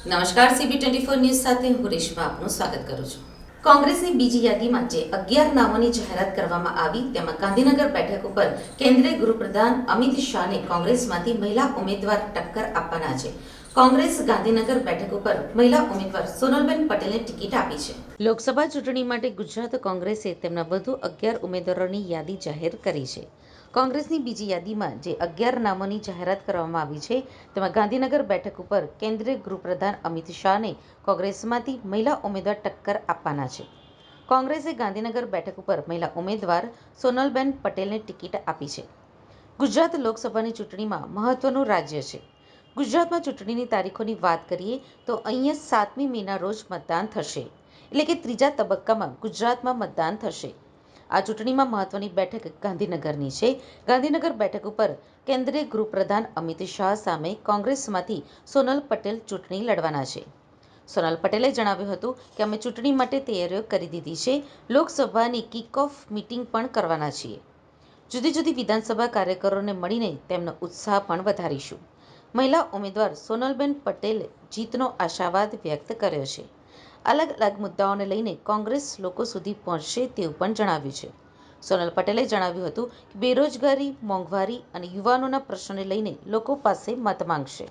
નમસ્કાર CB twenty four news સાથે હું રેશમા આપનું સ્વાગત કરું છું. કોંગ્રેસની બીજી યાદીમાં જે અગિયાર નામોની જાહેરાત કરવામાં આવી, તેમાં ગાંધીનગર બેઠક ઉપર કેન્દ્રીય ગૃહપ્રધાન અમિત શાહને કોંગ્રેસમાંથી મહિલા ઉમેદવાર ટક્કર આપવાના છે. કોંગ્રેસ ગાંધીનગર બેઠક ઉપર મહિલા ઉમેદવાર સોનલબેન પટેલને ટિકિટ આપી છે. લોકસભા ચૂંટણી માટે ગુજરાત કોંગ્રેસે તેમના વધુ અગિયાર ઉમેદવારોની યાદી જાહેર કરી છે. કોંગ્રેસની બીજી યાદીમાં જે અગિયાર નામોની જાહેરાત કરવામાં આવી છે, તેમાં ગાંધીનગર બેઠક ઉપર કેન્દ્રીય ગૃહપ્રધાન અમિત શાહને કોંગ્રેસમાંથી મહિલા ઉમેદવાર ટક્કર આપવાના છે. કોંગ્રેસે ગાંધીનગર બેઠક ઉપર મહિલા ઉમેદવાર સોનલબેન પટેલને ટિકિટ આપી છે. ગુજરાત લોકસભાની ચૂંટણીમાં મહત્વનું રાજ્ય છે. ગુજરાતમાં ચૂંટણીની તારીખોની વાત કરીએ તો અહીંયા સાતમી મેના રોજ મતદાન થશે. એટલે કે ત્રીજા તબક્કામાં ગુજરાતમાં મતદાન થશે. આ ચૂંટણીમાં મહત્વની બેઠક ગાંધીનગરની છે. ગાંધીનગર બેઠક ઉપર કેન્દ્રીય ગૃહપ્રધાન અમિત શાહ સામે કોંગ્રેસમાંથી સોનલ પટેલ ચૂંટણી લડવાના છે. સોનલ પટેલે જણાવ્યું હતું કે અમે ચૂંટણી માટે તૈયારીઓ કરી દીધી છે. લોકસભાની કિક ઓફ મિટિંગ પણ કરવાના છીએ. જુદી જુદી વિધાનસભા કાર્યકરોને મળીને તેમનો ઉત્સાહ પણ વધારીશું. મહિલા ઉમેદવાર સોનલબેન પટેલે જીતનો આશાવાદ વ્યક્ત કર્યો છે. અલગ અલગ મુદ્દાઓને લઈને કોંગ્રેસ લોકો સુધી પહોંચશે તેવું પણ જણાવ્યું છે. સોનલ પટેલે જણાવ્યું હતું કે બેરોજગારી, મોંઘવારી અને યુવાનોના પ્રશ્નોને લઈને લોકો પાસે મત માંગશે.